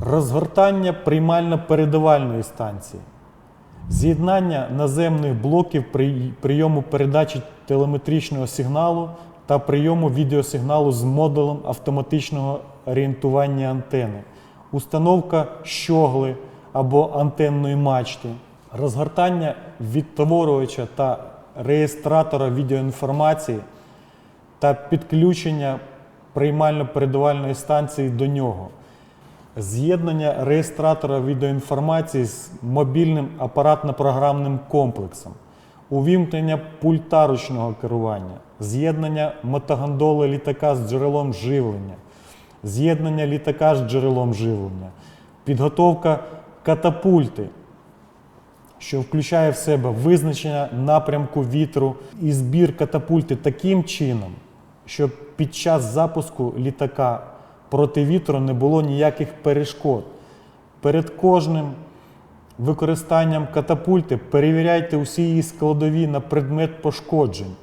Розгортання приймально-передавальної станції. З'єднання наземних блоків при- прийому передачі телеметричного сигналу та прийому відеосигналу з модулем автоматичного орієнтування антени. Установка щогли або антенної мачти. Розгортання відтворювача та реєстратора відеоінформації та підключення приймально-передавальної станції до нього. З'єднання реєстратора відеоінформації з мобільним апаратно-програмним комплексом, увімкнення пульта ручного керування, з'єднання мотогондоли літака з джерелом живлення, з'єднання літака з джерелом живлення, підготовка катапульти, що включає в себе визначення напрямку вітру і збір катапульти таким чином, щоб під час запуску літака проти вітру не було ніяких перешкод. Перед кожним використанням катапульти перевіряйте усі її складові на предмет пошкоджень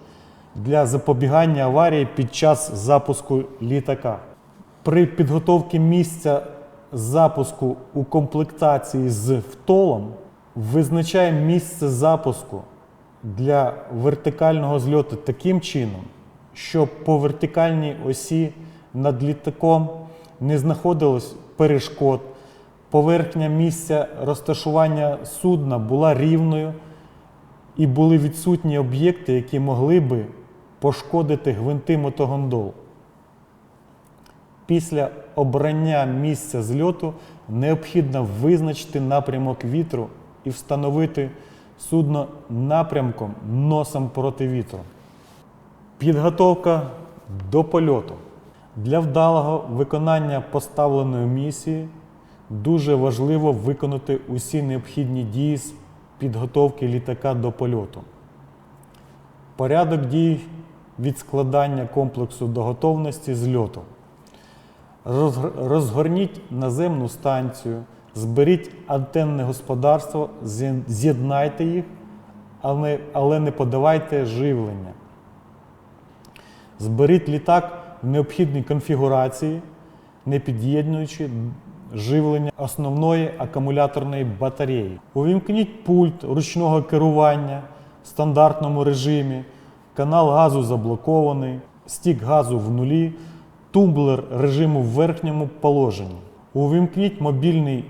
для запобігання аварії під час запуску літака. При підготовці місця запуску у комплектації з втолом визначаємо місце запуску для вертикального зльоту таким чином, щоб по вертикальній осі над літаком не знаходилось перешкод, поверхня місця розташування судна була рівною і були відсутні об'єкти, які могли би пошкодити гвинти мотогондол. Після обрання місця зльоту необхідно визначити напрямок вітру і встановити судно напрямком носом проти вітру. Підготовка до польоту. Для вдалого виконання поставленої місії дуже важливо виконати усі необхідні дії з підготовки літака до польоту. Порядок дій від складання комплексу до готовності зльоту. Розгорніть наземну станцію, зберіть антенне господарство, з'єднайте їх, але, не подавайте живлення. Зберіть літак в необхідній конфігурації, не під'єднуючи живлення основної акумуляторної батареї. Увімкніть пульт ручного керування в стандартному режимі, канал газу заблокований, стік газу в нулі, тумблер режиму в верхньому положенні. Увімкніть мобільний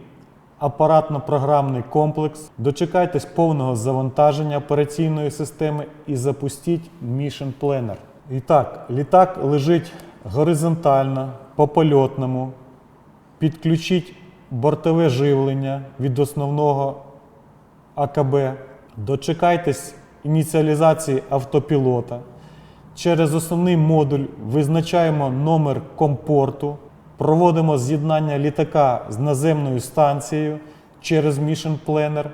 апаратно-програмний комплекс, дочекайтесь повного завантаження операційної системи і запустіть Mission Planner. І так, літак лежить горизонтально по польотному. Підключіть бортове живлення від основного АКБ. Дочекайтесь ініціалізації автопілота. Через основний модуль визначаємо номер компорту, проводимо з'єднання літака з наземною станцією через Mission Planner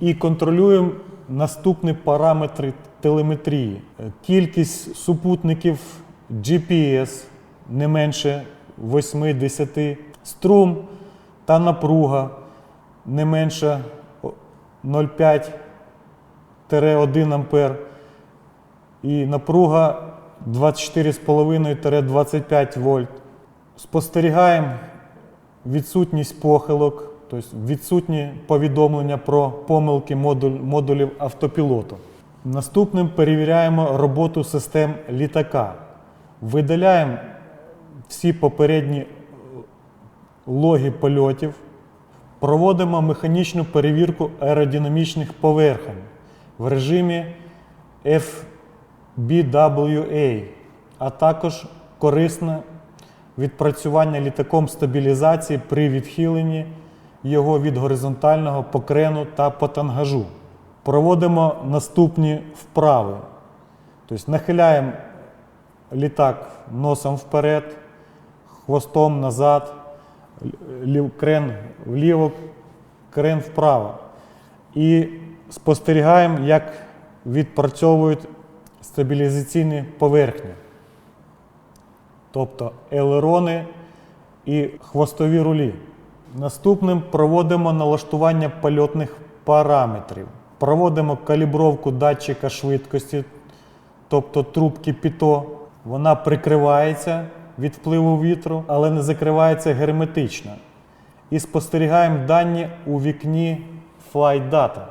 і контролюємо наступні параметри телеметрії. Кількість супутників GPS не менше 8-10, струм та напруга не менше 0,5-1 ампер і напруга 24,5-25 вольт. Спостерігаємо відсутність похилок, тобто відсутні повідомлення про помилки модуль, модулів автопілоту. Наступним перевіряємо роботу систем літака. Видаляємо всі попередні логи польотів, проводимо механічну перевірку аеродинамічних поверхень в режимі FBWA, а також корисне відпрацювання літаком стабілізації при відхиленні його від горизонтального покрену та потангажу. Проводимо наступні вправи. Тобто нахиляємо літак носом вперед, хвостом назад, крен вліво, крен вправо. І спостерігаємо, як відпрацьовують стабілізаційні поверхні, тобто елерони і хвостові рулі. Наступним проводимо налаштування польотних параметрів. Проводимо калібровку датчика швидкості, тобто трубки ПІТО. Вона прикривається від впливу вітру, але не закривається герметично. І спостерігаємо дані у вікні Flight Data.